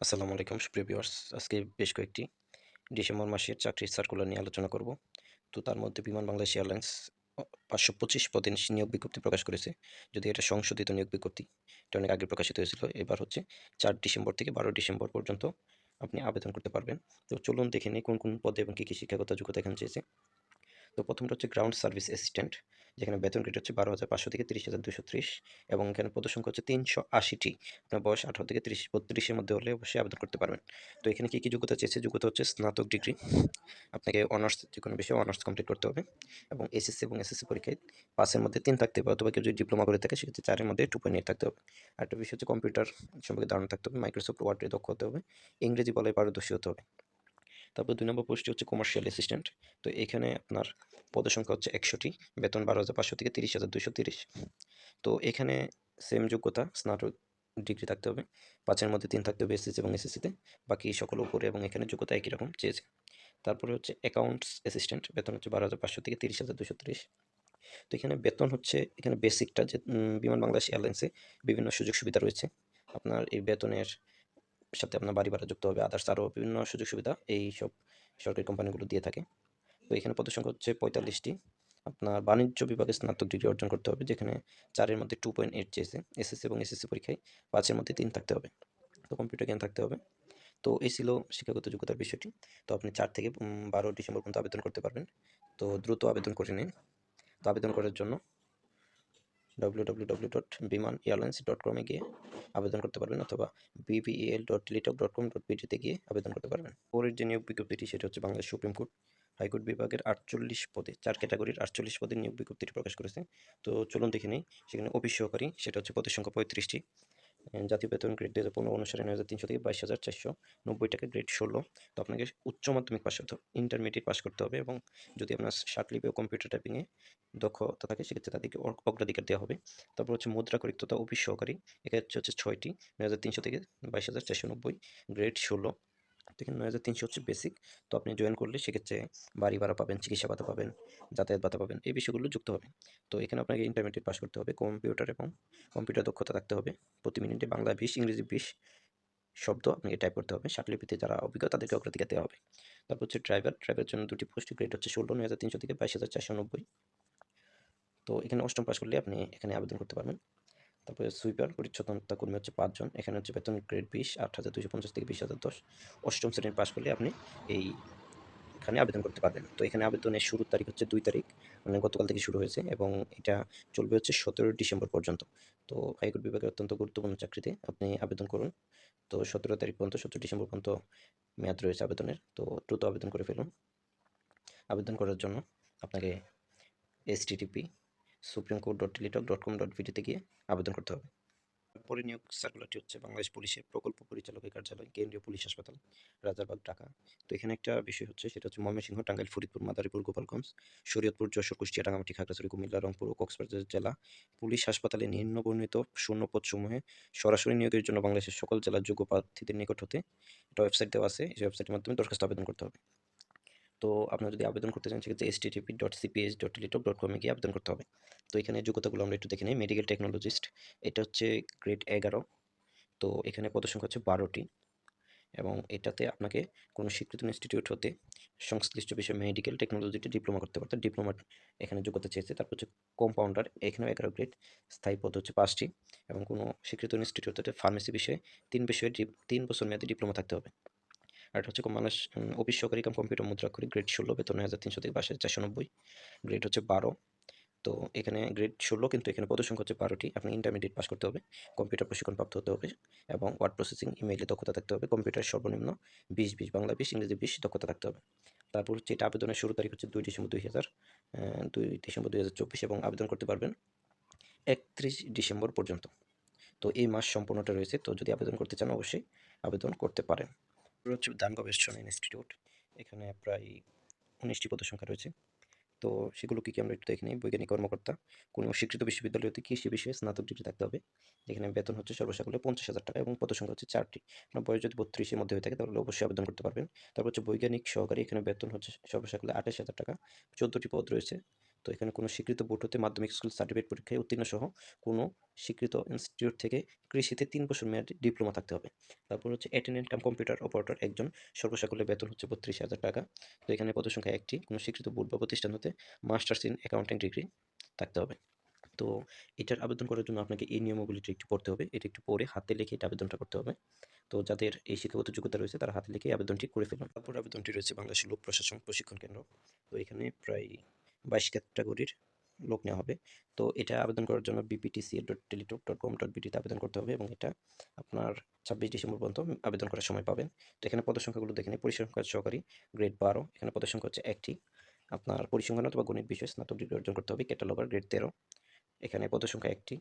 আসসালামু আলাইকুম, সুপ্রিয় ভিউয়ার্স। আজকে বেশ কয়েকটি ডিসেম্বর মাসের চাকরির সার্কুলার নিয়ে আলোচনা করব। তো তার মধ্যে বিমান বাংলাদেশ এয়ারলাইন্স পাঁচশো পঁচিশ পদে নিয়োগ বিজ্ঞপ্তি প্রকাশ করেছে। যদি এটা সংশোধিত নিয়োগ বিজ্ঞপ্তি, এটা অনেক আগে প্রকাশিত হয়েছিল। এবার হচ্ছে চার ডিসেম্বর থেকে বারো ডিসেম্বর পর্যন্ত আপনি আবেদন করতে পারবেন। তো চলুন দেখে নিই কোন কোন পদে এবং কী কী শিক্ষাগত যোগ্যতা এখানে চেয়েছে তো প্রথমটা হচ্ছে গ্রাউন্ড সার্ভিস অ্যাসিস্ট্যান্ট যেখানে বেতন গ্রেড হচ্ছে বারো হাজার পাঁচশো থেকে তিরিশ হাজার দুশো ত্রিশ এবং এখানে পদসংখ্যা হচ্ছে তিনশো আশিটি। আপনার বয়স আঠারো থেকে তিরিশ, বত্রিশের মধ্যে হলে অবশ্যই আবেদন করতে পারবেন। তো এখানে কী কী যোগ্যতা চেয়েছে? যোগ্যতা হচ্ছে স্নাতক ডিগ্রি। আপনাকে অনার্স যে কোনো বিষয়ে অনার্স কমপ্লিট করতে হবে এবং এসএসসি এবং এসএসসি পরীক্ষায় পাসের মধ্যে তিন থাকতে হবে অথবা কেউ যদি ডিপ্লোমা করে থাকে সেক্ষেত্রে চারের মধ্যে টু পয়েন্ট এইট থাকতে হবে। আরেকটা বিষয় হচ্ছে কম্পিউটার সম্পর্কে ধারণা থাকতে হবে, মাইক্রোসফট ওয়ার্ডে দক্ষ হতে হবে, ইংরেজি বলে পারদর্শী হতে হবে। তারপর দুই নম্বর পোস্টটি হচ্ছে কমার্শিয়াল অ্যাসিস্ট্যান্ট তো এখানে আপনার পদের সংখ্যা হচ্ছে একশোটি বেতন বারো হাজার পাঁচশো থেকে তিরিশ হাজার দুশো তিরিশ। তো এখানে সেম যোগ্যতা, স্নাতক ডিগ্রি থাকতে হবে, পাঁচের মধ্যে তিন থাকতে হবে এসএসসি এবং এসএসসিতে বাকি সকল উপরে এবং এখানে যোগ্যতা একই রকম চেয়েছে। তারপরে হচ্ছে অ্যাকাউন্টস অ্যাসিস্ট্যান্ট বেতন হচ্ছে বারো হাজার পাঁচশো থেকে তিরিশ হাজার দুশো তিরিশ। তো এখানে বেতন হচ্ছে, এখানে বেসিকটা যে বিমান বাংলাদেশ এয়ারলাইন্সে বিভিন্ন সুযোগ সুবিধা রয়েছে। আপনার এই বেতনের সাথে আপনার বাড়ি ভাড়া যুক্ত হবে আদার্স আরও বিভিন্ন সুযোগ সুবিধা, এই সব সরকারি কোম্পানিগুলো দিয়ে থাকে। তো এখানে পদের সংখ্যা হচ্ছে পঁয়তাল্লিশটি। আপনার বাণিজ্য বিভাগে স্নাতক ডিগ্রি অর্জন করতে হবে, যেখানে চারের মধ্যে টু পয়েন্ট এইট চেয়েছে এসএসসি এবং এসএসসি পরীক্ষায় পাঁচের মধ্যে তিন থাকতে হবে। তো কম্পিউটার জ্ঞান থাকতে হবে। তো এই ছিল শিক্ষাগত যোগ্যতার বিষয়টি। তো আপনি চার থেকে বারো ডিসেম্বর পর্যন্ত আবেদন করতে পারবেন। তো দ্রুত আবেদন করে নিন। তো আবেদন করার জন্য W W W dot Biman airlines dot কমে গিয়ে আবেদন করতে পারবেন অথবা BBL dot Teletalk dot com dot গিয়ে আবেদন করতে পারবেন। পরের যে নিয়োগ বিজ্ঞপ্তিটি, সেটা হচ্ছে বাংলাদেশ সুপ্রিম কোর্ট হাইকোর্ট বিভাগের আটচল্লিশ পদে, চার ক্যাটাগরির আটচল্লিশ পদের নিয়োগ বিজ্ঞপ্তিটি প্রকাশ করেছে। তো চলুন দেখে নিই, সেখানে অফিস সহকারী, সেটা হচ্ছে পদের সংখ্যা পঁয়ত্রিশটি। জাতীয় বেতন গ্রেড দু হাজার পনেরো অনুসারে নয় হাজার তিনশো থেকে বাইশ হাজার চারশো নব্বই টাকা গ্রেড ষোলো। তো আপনাকে উচ্চ মাধ্যমিক পাস করতে হবে ইন্টারমিডিয়েট পাস করতে হবে এবং যদি আপনার লিপি ও কম্পিউটার টাইপিংয়ে দক্ষতা থাকে সেক্ষেত্রে তাদেরকে অগ্রাধিকার দেওয়া হবে। তারপর হচ্ছে মুদ্রা করিক্ততা অফিস সহকারী, এক্ষেত্রে হচ্ছে ছয়টি, নয় হাজার তিনশো থেকে বাইশ হাজার চারশো নব্বই, গ্রেড ষোলো। এখানে নয় হাজার তিনশো হচ্ছে বেসিক তো আপনি জয়েন করলে সেক্ষেত্রে বাড়ি ভাড়া পাবেন, চিকিৎসা ভাতা পাবেন, যাতায়াত ভাতা পাবেন, এই বিষয়গুলো যুক্ত হবে তো এখানে আপনাকে ইন্টারমিডিয়েট পাস করতে হবে কম্পিউটার এবং কম্পিউটার দক্ষতা থাকতে হবে। প্রতি মিনিটে বাংলা বিশ, ইংরেজি বিশ শব্দ আপনাকে টাইপ করতে হবে। লিপিতে যারা অভিজ্ঞ তাদেরকে অগ্রাধিকার দেওয়া হবে। তারপর হচ্ছে ড্রাইভার ড্রাইভারের জন্য দুটি পোস্ট গ্রেড হচ্ছে ষোলো, নয় হাজার তিনশো থেকে বাইশ হাজার চারশো নব্বই। তো এখানে অষ্টম পাস করলে আপনি এখানে আবেদন করতে পারবেন। তারপরে সুইপার পরিচ্ছন্নতা কর্মী হচ্ছে পাঁচজন। এখানে হচ্ছে বেতন গ্রেড বিশ, আট হাজার দুশো পঞ্চাশ থেকে বিশ হাজার দশ। অষ্টম শ্রেণির পাশ করলে আপনি এই এখানে আবেদন করতে পারবেন। তো এখানে আবেদনের শুরুর তারিখ হচ্ছে দুই তারিখ মানে গতকাল থেকে শুরু হয়েছে এবং এটা চলবে হচ্ছে সতেরোই ডিসেম্বর পর্যন্ত। তো হাইকোর্ট বিভাগের অত্যন্ত গুরুত্বপূর্ণ চাকরিতে আপনি আবেদন করুন। তো সতেরো তারিখ পর্যন্ত সতেরো ডিসেম্বর পর্যন্ত মেয়াদ রয়েছে আবেদনের। তো দ্রুত আবেদন করে ফেলুন। আবেদন করার জন্য আপনাকে S TTP supreme court dot Teletalk dot com dot ভিডিওতে গিয়ে আবেদন করতে হবে। পরে নিয়োগ সার্কুলারটি হচ্ছে বাংলাদেশ পুলিশের প্রকল্প পরিচালকের কার্যালয়, কেন্দ্রীয় পুলিশ হাসপাতাল, রাজারবাগ, ঢাকা। তো এখানে একটা বিষয় হচ্ছে, সেটা হচ্ছে ময়মনসিংহ, টাঙ্গাইল, ফরিদপুর, মাদারীপুর, গোপালগঞ্জ, শরীয়তপুর, যশোর, কুষ্টিয়া রাঙামাটি খাগড়াছড়ি, কুমিল্লা, রংপুর ও কক্সবাজার জেলা পুলিশ হাসপাতালে নিম্ন বর্ণিত শূন্যপদসমূহে সরাসরি নিয়োগের জন্য বাংলাদেশের সকল জেলার যোগ্য প্রার্থীদের নিকট হতে একটা ওয়েবসাইট দেওয়া আছে। এই ওয়েবসাইটের মাধ্যমে দরখাস্ত আবেদন করতে হবে। তো আপনারা যদি আবেদন করতে চান, সেক্ষেত্রে S TTP dot CPS dot Teletalk dot কমে গিয়ে আবেদন করতে হবে। তো এখানে যোগ্যতাগুলো আমরা একটু দেখে নিই। মেডিকেল টেকনোলজিস্ট এটা হচ্ছে গ্রেড এগারো। তো এখানে পদসংখ্যা হচ্ছে বারোটি। এবং এটাতে আপনাকে কোনো স্বীকৃত ইনস্টিটিউট হতে সংশ্লিষ্ট বিষয়ে মেডিকেল টেকনোলজিতে ডিপ্লোমা করতে পারতো ডিপ্লোমা এখানে যোগ্যতা চেয়েছে। তারপর হচ্ছে কম্পাউন্ডার এখানেও এগারো গ্রেড স্থায়ী পদ হচ্ছে পাঁচটি। এবং কোনো স্বীকৃত ইনস্টিটিউট হতে ফার্মেসি বিষয়ে তিন বিষয়ে তিন বছর মেয়াদে ডিপ্লোমা থাকতে হবে। আর হচ্ছে মানুষ অফিস সহকারী কাম কম্পিউটার মুদ্রা করি গ্রেড ষোলো, বেতন হাজার তিনশো থেকে হাজার চারশো নব্বই। গ্রেড হচ্ছে বারো। তো এখানে গ্রেড ষোলো কিন্তু এখানে পদ সংখ্যা হচ্ছে বারোটি। আপনি ইন্টারমিডিয়েট পাস করতে হবে কম্পিউটার প্রশিক্ষণ প্রাপ্ত হতে হবে এবং ওয়ার্ড প্রসেসিং ইমেইলে দক্ষতা থাকতে হবে কম্পিউটার সর্বনিম্ন বিশ বিশ, বাংলা বিশ, ইংরেজি বিশ, দক্ষতা থাকতে হবে। তারপর হচ্ছে এটা আবেদনের শুরু তারিখ হচ্ছে দুই ডিসেম্বর দুই হাজার দুই ডিসেম্বর দুই হাজার চব্বিশ এবং আবেদন করতে পারবেন একত্রিশ ডিসেম্বর পর্যন্ত। তো এই মাস সম্পূর্ণটা রয়েছে, তো যদি আবেদন করতে চান অবশ্যই আবেদন করতে পারেন। হচ্ছে ধান গবেষণা ইনস্টিটিউট এখানে প্রায় উনিশটি পদসংখ্যা রয়েছে। তো সেগুলো কী কী আমরা একটু দেখে নিই? বৈজ্ঞানিক কর্মকর্তা, কোনো স্বীকৃত বিশ্ববিদ্যালয়তে কৃষি বিষয়ে স্নাতক ডিগ্রি থাকতে হবে। যেখানে বেতন হচ্ছে সর্বসাকুল্যে পঞ্চাশ হাজার টাকা এবং পদসংখ্যা হচ্ছে চারটি। আপনার বয়স যদি বত্রিশের মধ্যে হয়ে থাকে, তাহলে অবশ্যই আবেদন করতে পারবেন। তারপর হচ্ছে বৈজ্ঞানিক সহকারী এখানে বেতন হচ্ছে সর্বসাকুল্যে আঠাশ হাজার টাকা। চোদ্দোটি পদ রয়েছে। তো এখানে কোনো স্বীকৃত বোর্ড হতে মাধ্যমিক স্কুল সার্টিফিকেট পরীক্ষায় উত্তীর্ণ সহ কোনো স্বীকৃত ইনস্টিটিউট থেকে কৃষিতে তিন বছর মেয়াদি ডিপ্লোমা থাকতে হবে। তারপর হচ্ছে অ্যাটেন্ডেন্ট কাম কম্পিউটার অপারেটর একজন সর্বসাকুল্যে বেতন হচ্ছে বত্রিশ হাজার টাকা। তো এখানে পদ সংখ্যা একটি, কোনো স্বীকৃত বোর্ড বা প্রতিষ্ঠান হতে মাস্টার্স ইন অ্যাকাউন্টিং ডিগ্রি থাকতে হবে। তো এটার আবেদন করার জন্য আপনাকে এই নিয়মাবলীটি একটু পড়তে হবে, এটা একটু পড়ে হাতে লিখে এটা আবেদনটা করতে হবে। তো যাদের এই শিক্ষাগত যোগ্যতা রয়েছে তারা হাতে লিখে আবেদনটি করে ফেলুন। তারপর আবেদনটি রয়েছে বাংলাদেশ লোক প্রশাসন প্রশিক্ষণ কেন্দ্র। তো এখানে প্রায় বাইশ ক্যাটাগরির লোক নেওয়া হবে। তো এটা আবেদন করার জন্য BPTC dot Teletalk dot com dot বিটিতে আবেদন করতে হবে এবং এটা আপনার ছাব্বিশ ডিসেম্বর পর্যন্ত আবেদন করার সময় পাবেন। তো এখানে পদসংখ্যাগুলো দেখে নিই। পরিসংখ্যা সহকারী গ্রেড বারো। এখানে পদসংখ্যা হচ্ছে একটি। আপনার পরিসংখ্যান অথবা গণিত বিষয়ে স্নাতক ডিগ্রি অর্জন করতে হবে। ক্যাটালগার গ্রেড তেরো। এখানে পদসংখ্যা একটি।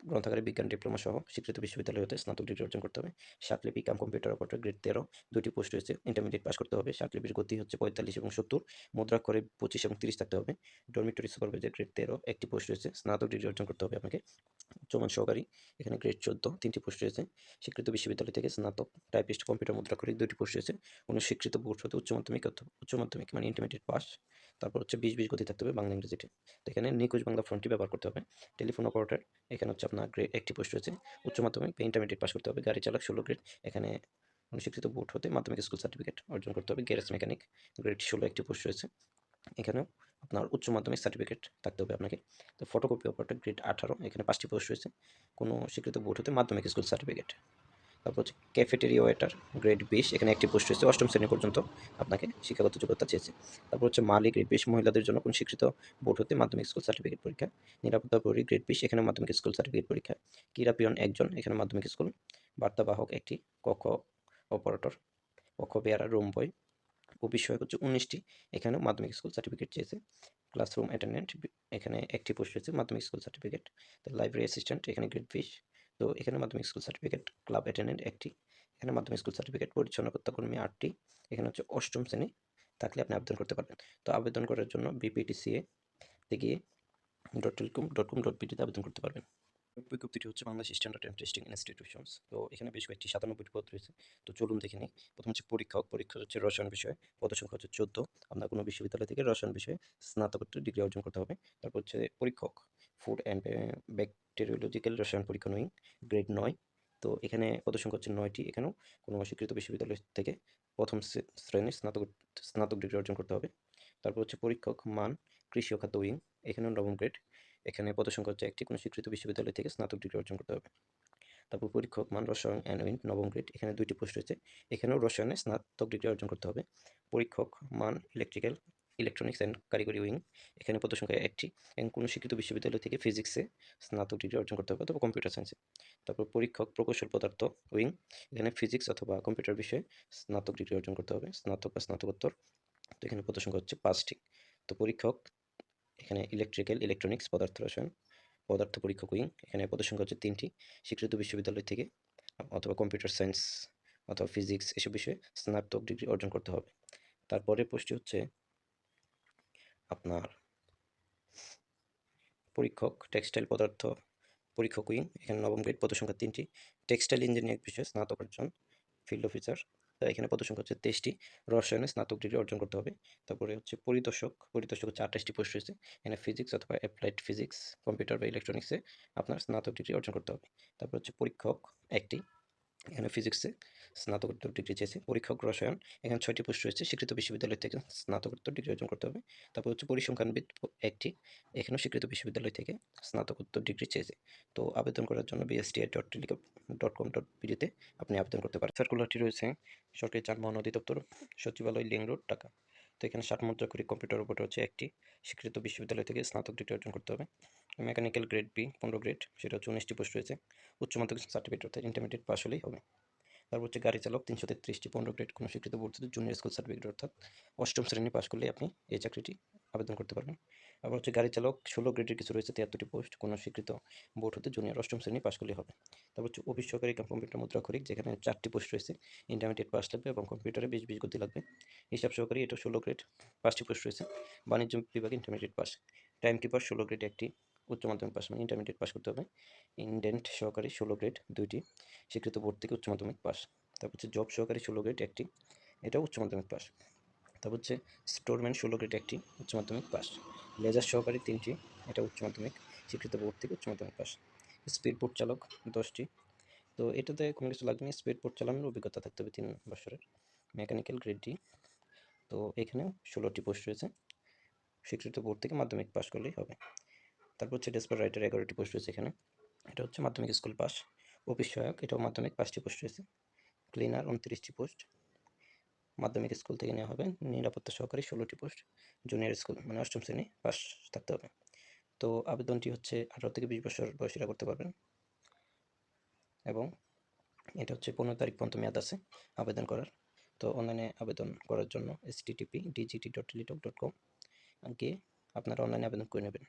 গ্রন্থাগারে বিজ্ঞান, ডিপ্লোমা সহ স্বীকৃত বিশ্ববিদ্যালয় হতে স্নাতক ডিগ্রি অর্জন করতে হবে। সাতলিপি কাম কম্পিউটার অপারেটর গ্রেড তেরো। দুটি পোস্ট রয়েছে, ইন্টারমিডিয়েট পাস করতে হবে। সাতলিপির গতি হচ্ছে পঁয়তাল্লিশ এবং সত্তর। মুদ্রাক্ষরে পঁচিশ এবং তিরিশ থাকতে হবে। ডরমিটরি সুপারভাইজার গ্রেড তেরো। একটি পোস্ট রয়েছে, স্নাতক ডিগ্রি অর্জন করতে হবে আপনাকে উচ্চমান সহকারী, এখানে গ্রেড চোদ্দ। তিনটি পোস্ট রয়েছে, স্বীকৃত বিশ্ববিদ্যালয় থেকে স্নাতক টাইপিস্ট কম্পিউটার মুদ্রাক্ষরিক দুটি পোস্ট রয়েছে। কোনো স্বীকৃত বোর্ড হতে উচ্চ মাধ্যমিক উচ্চ মাধ্যমিক মানে ইন্টারমিডিয়েট পাস। তারপর হচ্ছে বিশ বিশ গতি থাকতে হবে বাংলা ইংরেজিতে। তো এখানে নিকুজ বাংলা ফ্রন্টটি ব্যবহার করতে হবে। টেলিফোন অপারেটর, এখানে হচ্ছে আপনার গ্রেড একটি পোস্ট রয়েছে। উচ্চ মাধ্যমিক বা ইন্টারমিডিয়েট পাস করতে হবে। গাড়ি চালক, ষোলো গ্রেড এখানে স্বীকৃত বোর্ড হতে মাধ্যমিক স্কুল সার্টিফিকেট অর্জন করতে হবে। গ্যারেজ মেকানিক গ্রেড ষোলো একটি পোস্ট রয়েছে। এখানেও আপনার উচ্চ মাধ্যমিক সার্টিফিকেট থাকতে হবে আপনাকে। তো ফটোকপি অপারেটর গ্রেড আঠারো। এখানে পাঁচটি পোস্ট রয়েছে। কোনো স্বীকৃত বোর্ড হতে মাধ্যমিক স্কুল সার্টিফিকেট তারপর হচ্ছে ক্যাফেটেরিয়া ওয়েটার গ্রেড বিশ, এখানে একটি পোস্ট রয়েছে, অষ্টম শ্রেণি পর্যন্ত আপনাকে শিক্ষাগত যোগ্যতা চেয়েছে। তারপর হচ্ছে মালিক গ্রেড বিশ, মহিলাদের জন্য কোন স্বীকৃত বোর্ড হতে মাধ্যমিক স্কুল সার্টিফিকেট পরীক্ষা। নিরাপত্তা প্রহরী গ্রেড বিশ এখানে মাধ্যমিক স্কুল সার্টিফিকেট পরীক্ষা। কিরাপিয়ন একজন, এখানে মাধ্যমিক স্কুল বার্তাবাহক একটি কক্ষ অপারেটর কক্ষ বেয়ারা রুম বয় অফিস সহায়ক হচ্ছে উনিশটি, এখানেও মাধ্যমিক স্কুল সার্টিফিকেট চেয়েছে। ক্লাসরুম অ্যাটেন্ডেন্ট এখানে একটি পোস্ট রয়েছে, মাধ্যমিক স্কুল সার্টিফিকেট লাইব্রেরি অ্যাসিস্ট্যান্ট এখানে গ্রেড বিশ। তো এখানে মাধ্যমিক স্কুল সার্টিফিকেট ক্লাব অ্যাটেন্ডেন্ট একটি। এখানে মাধ্যমিক স্কুল সার্টিফিকেট পরিচ্ছন্নতা কর্মী আটটি। এখানে হচ্ছে অষ্টম শ্রেণি, থাকলে আপনি আবেদন করতে পারবেন। তো আবেদন করার জন্য বিপিটিসিএ গিয়ে dot telecom dot com dot বিটিতে আবেদন করতে পারবেন। বিজ্ঞপ্তিটি হচ্ছে Bangladesh standard and testing institutions তো এখানে বেশ কয়েকটি সাতানব্বইটি পদ রয়েছে। তো চলুন দেখে নিই। প্রথম হচ্ছে পরীক্ষক। পরীক্ষা হচ্ছে রসায়ন বিষয়ে। পদসংখ্যা হচ্ছে চোদ্দ। আপনার কোনো বিশ্ববিদ্যালয় থেকে রসায়ন বিষয়ে স্নাতকোত্তর ডিগ্রি অর্জন করতে হবে। তারপর হচ্ছে পরীক্ষক। ফুড অ্যান্ড ব্যাকটেরিওলজিক্যাল রসায়ন পরীক্ষা নয়, গ্রেড নয়। তো এখানে পদসংখ্যা হচ্ছে নয়টি এখানেও কোনো স্বীকৃত বিশ্ববিদ্যালয় থেকে প্রথম শ্রে- শ্রেণির স্নাতক স্নাতক ডিগ্রি অর্জন করতে হবে। তারপর হচ্ছে পরীক্ষক মান, কৃষি ও খাদ্য উইং, এখানেও নবম গ্রেড। এখানে পদসংখ্যা হচ্ছে একটি কোনো স্বীকৃত বিশ্ববিদ্যালয় থেকে স্নাতক ডিগ্রি অর্জন করতে হবে। তারপর পরীক্ষক মান, রসায়ন অ্যান্ড উইন নবম গ্রেড, এখানে দুইটি পোস্ট রয়েছে। এখানেও রসায়নে স্নাতক ডিগ্রি অর্জন করতে হবে। পরীক্ষক মান ইলেকট্রিক্যাল ইলেকট্রনিক্স অ্যান্ড কারিগরি উইং। এখানে পদসংখ্যা একটি। এবং কোনো শিক্ষিত বিশ্ববিদ্যালয় থেকে ফিজিক্সে স্নাতক ডিগ্রি অর্জন করতে হবে অথবা কম্পিউটার সায়েন্সে তারপর পরীক্ষক প্রকৌশল পদার্থ, উইং। এখানে ফিজিক্স অথবা কম্পিউটার বিষয়ে স্নাতক ডিগ্রি অর্জন করতে হবে, স্নাতক বা স্নাতকোত্তর। তো এখানে পদসংখ্যা হচ্ছে পাঁচটি। তো পরীক্ষক, এখানে ইলেকট্রিক্যাল ইলেকট্রনিক্স পদার্থ রসায়ন, পদার্থ পরীক্ষক, উইং। এখানে পদসংখ্যা হচ্ছে তিনটি। স্বীকৃত বিশ্ববিদ্যালয় থেকে অথবা কম্পিউটার সায়েন্স অথবা ফিজিক্স এসব বিষয়ে স্নাতক ডিগ্রি অর্জন করতে হবে। তারপরে পোস্টটি হচ্ছে আপনার পরীক্ষক টেক্সটাইল পদার্থ পরীক্ষক উইং এখানে নবম গ্রেড পদসংখ্যা তিনটি। টেক্সটাইল ইঞ্জিনিয়ারিং বিষয়ে স্নাতক অর্জন ফিল্ড অফিসার এখানে পদসংখ্যা হচ্ছে তেইশটি। রসায়নে স্নাতক ডিগ্রি অর্জন করতে হবে। তারপরে হচ্ছে পরিদর্শক পরিদর্শক হচ্ছে আঠাশটি পোস্ট রয়েছে। এখানে ফিজিক্স অথবা অ্যাপ্লাইড ফিজিক্স কম্পিউটার বা ইলেকট্রনিক্সে আপনার স্নাতক ডিগ্রি অর্জন করতে হবে। তারপর হচ্ছে পরীক্ষক, একটি। এখানে ফিজিক্সে স্নাতকোত্তর ডিগ্রি চেয়েছে পরীক্ষক রসায়ন, এখানে ছয়টি পোস্ট রয়েছে। স্বীকৃত বিশ্ববিদ্যালয় থেকে স্নাতকোত্তর ডিগ্রি অর্জন করতে হবে। তারপর হচ্ছে পরিসংখ্যানবিদ একটি, এখানেও স্বীকৃত বিশ্ববিদ্যালয় থেকে স্নাতকোত্তর ডিগ্রি চেয়েছে তো আবেদন করার জন্য BST dot telecom dot com dot বিডিতে আপনি আবেদন করতে পারেন। সার্কুলারটি রয়েছে, সরকারি যানবাহন অধিদপ্তর, সচিবালয় লিং রোড ঢাকা। তো এখানে ষাট মুদ্রা করে কম্পিউটার উপরে হচ্ছে একটি। স্বীকৃত বিশ্ববিদ্যালয় থেকে স্নাতক ডিগ্রি অর্জন করতে হবে। মেকানিক্যাল গ্রেড বি পনেরো গ্রেড সেটা হচ্ছে উনিশটি পোস্ট রয়েছে। উচ্চ মাধ্যমিক সার্টিফিকেট অর্থাৎ ইন্টারমিডিয়েট পাশ হলেই হবে। তারপর হচ্ছে গাড়ি চালক, তিনশো তেত্রিশটি পনেরো গ্রেড কোনো স্বীকৃত বোর্ড জুনিয়র স্কুল সার্টিফিকেট অর্থাৎ অষ্টম শ্রেণি পাশ করলে আপনি এই চাকরিটি আবেদন করতে পারবেন। আবার হচ্ছে গাড়ি চালক ষোলো গ্রেডের কিছু রয়েছে, তিয়াত্তরটি পোস্ট কোনো স্বীকৃত বোর্ড হতে জুনিয়র অষ্টম শ্রেণি পাস করলে হবে। তারপর হচ্ছে অফিস সহকারী কাম কম্পিউটার মুদ্রাক্ষরিক যেখানে চারটি পোস্ট রয়েছে ইন্টারমিডিয়েট পাস লাগবে এবং কম্পিউটারে বিশ বিশ গতি লাগবে। হিসাব সহকারী এটা ষোলো গ্রেড পাঁচটি পোস্ট রয়েছে, বাণিজ্য বিভাগে ইন্টারমিডিয়েট পাস টাইম কিপার ষোলো গ্রেড একটি, উচ্চ মাধ্যমিক পাস মানে ইন্টারমিডিয়েট পাস করতে হবে। ইন্ডেন্ট সহকারী ষোলো গ্রেড দুইটি, স্বীকৃত বোর্ড থেকে উচ্চ মাধ্যমিক পাস তারপর হচ্ছে জব সহকারী ষোলো গ্রেড একটি এটা উচ্চ মাধ্যমিক পাস তারপর হচ্ছে স্টোরম্যান ষোলো গ্রেড একটি উচ্চ মাধ্যমিক পাস। লেজার সহকারী তিনটি, এটা উচ্চ মাধ্যমিক, স্বীকৃত বোর্ড থেকে উচ্চ মাধ্যমিক পাস। স্পিড বোট চালক দশটি। তো এটাতে কোনো কিছু লাগবে না, স্পিড বোর্ড চালানোর অভিজ্ঞতা থাকতে হবে তিন বছরের। Mechanical grade D. তো এখানে ষোলোটি পোস্ট রয়েছে। স্বীকৃত বোর্ড থেকে মাধ্যমিক পাস করলেই হবে। তারপর হচ্ছে ডেসপার রাইটার এগারোটি পোস্ট রয়েছে এখানে। এটা হচ্ছে মাধ্যমিক স্কুল পাস। অফিস সহায়ক, এটাও মাধ্যমিক পাঁচটি পোস্ট রয়েছে। ক্লিনার উনত্রিশটি পোস্ট। মাধ্যমিক স্কুল থেকে নেওয়া হবে। নিরাপত্তা সহকারী ষোলোটি পোস্ট। জুনিয়র স্কুল মানে অষ্টম শ্রেণি পাস থাকতে হবে। তো আবেদনটি হচ্ছে আঠারো থেকে বিশ বছর বয়সীরা করতে পারবেন। এবং এটা হচ্ছে পনেরো তারিখ পর্যন্ত মেয়াদ আছে আবেদন করার। তো অনলাইনে আবেদন করার জন্য S TTP DGT dot Teletalk dot com গিয়ে আপনারা অনলাইনে আবেদন করে নেবেন।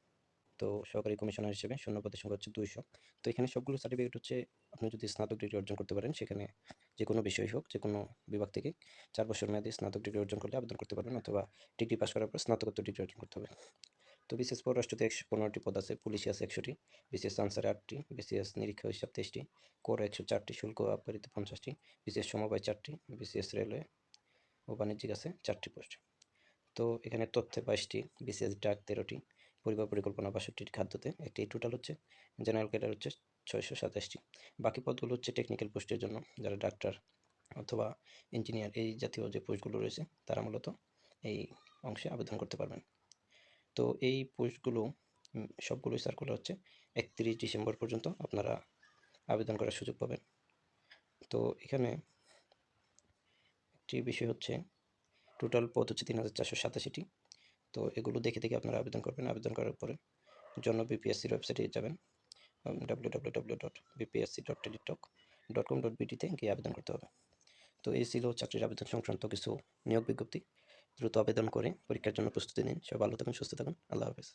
তো সহকারী কমিশনার হিসেবে শূন্য পদের সংখ্যা হচ্ছে দুইশো। তো এখানে সবগুলো সার্টিফিকেট হচ্ছে, আপনি যদি স্নাতক ডিগ্রি অর্জন করতে পারেন, সেখানে যে কোনো বিষয় হোক যে কোনো বিভাগ থেকে চার বছর মেয়াদে স্নাতক ডিগ্রি অর্জন করলে আবেদন করতে পারবেন অথবা ডিগ্রি পাস করার পর স্নাতকোত্তর ডিগ্রি অর্জন করতে হবে। তো বিশেষ পররাষ্ট্রতে একশো, পনেরোটি পদ আছে, পুলিশে আছে একশোটি বিশেষ আনসারে আটটি, বিসিএস নিরীক্ষা হিসাব তেইশটি, কোর একশো চারটি, শুল্ক আবগারিত পঞ্চাশটি বিশেষ সমবায় চারটি, বিসিএস রেলওয়ে ও বাণিজ্যিক আছে চারটি পোস্ট। তো এখানে তথ্যে বাইশটি, বিসিএস ডাক তেরোটি পরিবার পরিকল্পনা বাষট্টির খাদ্যতে একটি টোটাল হচ্ছে জেনারেল ক্যাডার হচ্ছে ছয়শো সাতাশটি। বাকি পদগুলো হচ্ছে টেকনিক্যাল পোস্টের জন্য যারা ডাক্তার অথবা ইঞ্জিনিয়ার এই জাতীয় যে পোস্টগুলো রয়েছে তারা মূলত এই অংশে আবেদন করতে পারবেন। তো এই পোস্টগুলো উম, সবগুলোই সার্কুলার হচ্ছে। একত্রিশ ডিসেম্বর পর্যন্ত আপনারা আবেদন করার সুযোগ পাবেন। তো এখানে একটি বিষয় হচ্ছে টোটাল পদ হচ্ছে তিন হাজার চারশো সাতাশিটি। তো এগুলো দেখে দেখে আপনারা আবেদন করবেন। আবেদন করার পরে জন্য বিপিএসসির ওয়েবসাইটে যাবেন। W W dot BPSC dot dot com dot গিয়ে আবেদন করতে হবে। তো এই ছিল চাকরির আবেদন সংক্রান্ত কিছু নিয়োগ বিজ্ঞপ্তি। দ্রুত আবেদন করে পরীক্ষার জন্য প্রস্তুতি নিন। সব ভালো থাকুন, সুস্থ থাকুন। আল্লাহ হাফেজ।